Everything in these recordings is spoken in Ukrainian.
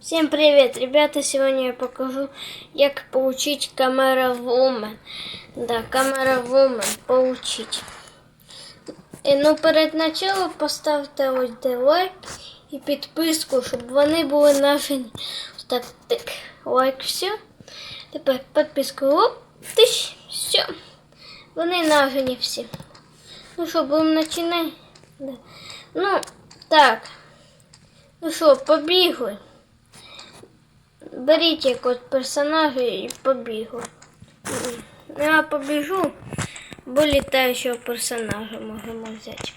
Всем привет, ребята! Сегодня я покажу, как получить камера Woman. Да, камера Woman получить. І, ну, перед началом поставте ось лайк і підписку, щоб вони були нажені. Так, так, лайк, все. Тепер підписку, оп, тиш, все. Вони нажені всі. Ну що, будемо починати? Да. Ну, так. Ну що, побігли. Беріть якогось персонажа і побігли. Ну, Я побіжу, бо літаючого персонажа можемо взяти.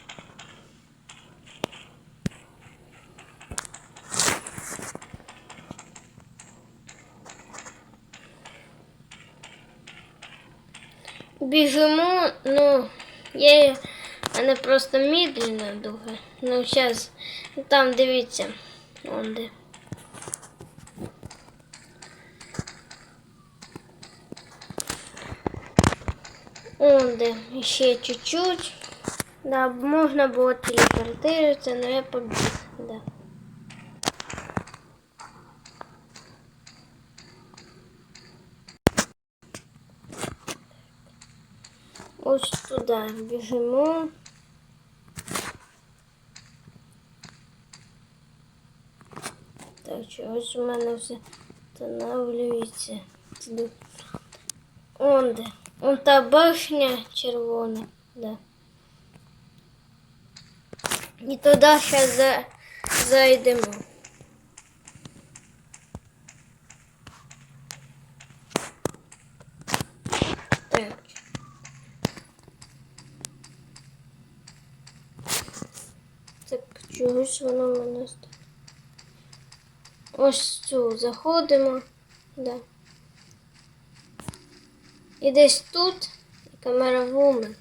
Біжимо, ну, я мене просто медленно дуже. Ну, зараз, там дивіться, вон де. Он де ще чуть-чуть. Да, можна було телепортуватися, але я побіг. Да. Ось туди біжимо. Так, чогось у мене все встановлюється. Туди. Он де. Он та башня червона. Да. І туди ще за... зайдемо. Так. Так, чогось воно мене ст- Ось цю заходимо. Да. І десь тут камера вумен.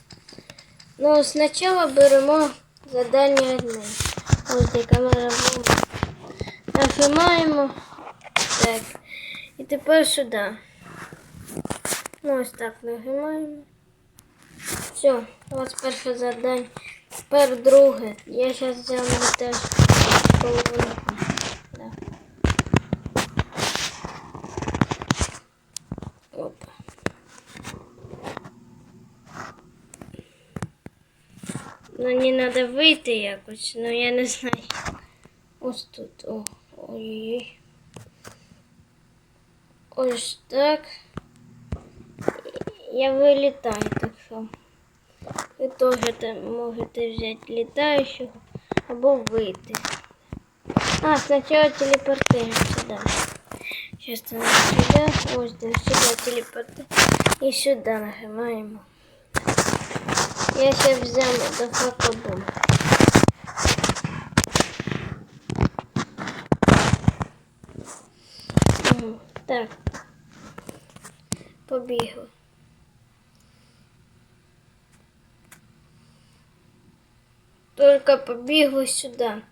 Ну, спочатку беремо задання одне. Ось де камера вумен. Нажимаємо. Так. І тепер сюди. Ну, ось так нажимаємо. Все, ось перше завдання. Тепер друге. Я зараз взяла теж половинку. Да. Опа. Мені треба вийти якось, ну я не знаю. Ось тут. О, ой-ой-ой. Ось так. Я вилітаю, так що. Ви теж можете взяти літаючого або вийти. А, спочатку телепортуємося, да. Сейчас там сюда, да, сюда телепорт. І сюди нажимаємо. Я ще взяла до фотобум. Так. Побігли. Только побігли сюди.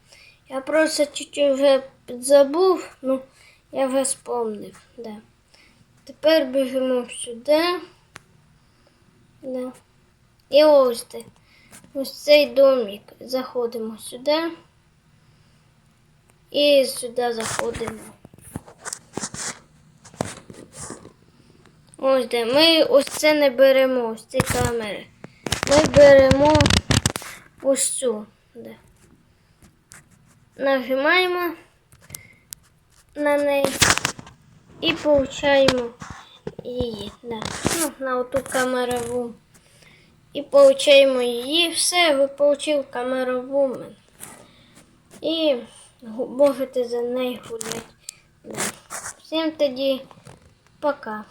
Я просто чуть-чуть вже підзабув, ну я вже спомнив, да. Тепер біжимо сюди. Да. І ось де. Ось цей домик. Заходимо сюди. І сюди заходимо. Ось де. Ми ось це не беремо, ось ці камери. Ми беремо ось цю. Де. Нажимаємо на неї і получаємо її. Да. Ну, на оту камерову. І получаємо її. Все, ви получили камеру Woman. І можете за нею гуляти. Всім тоді пока.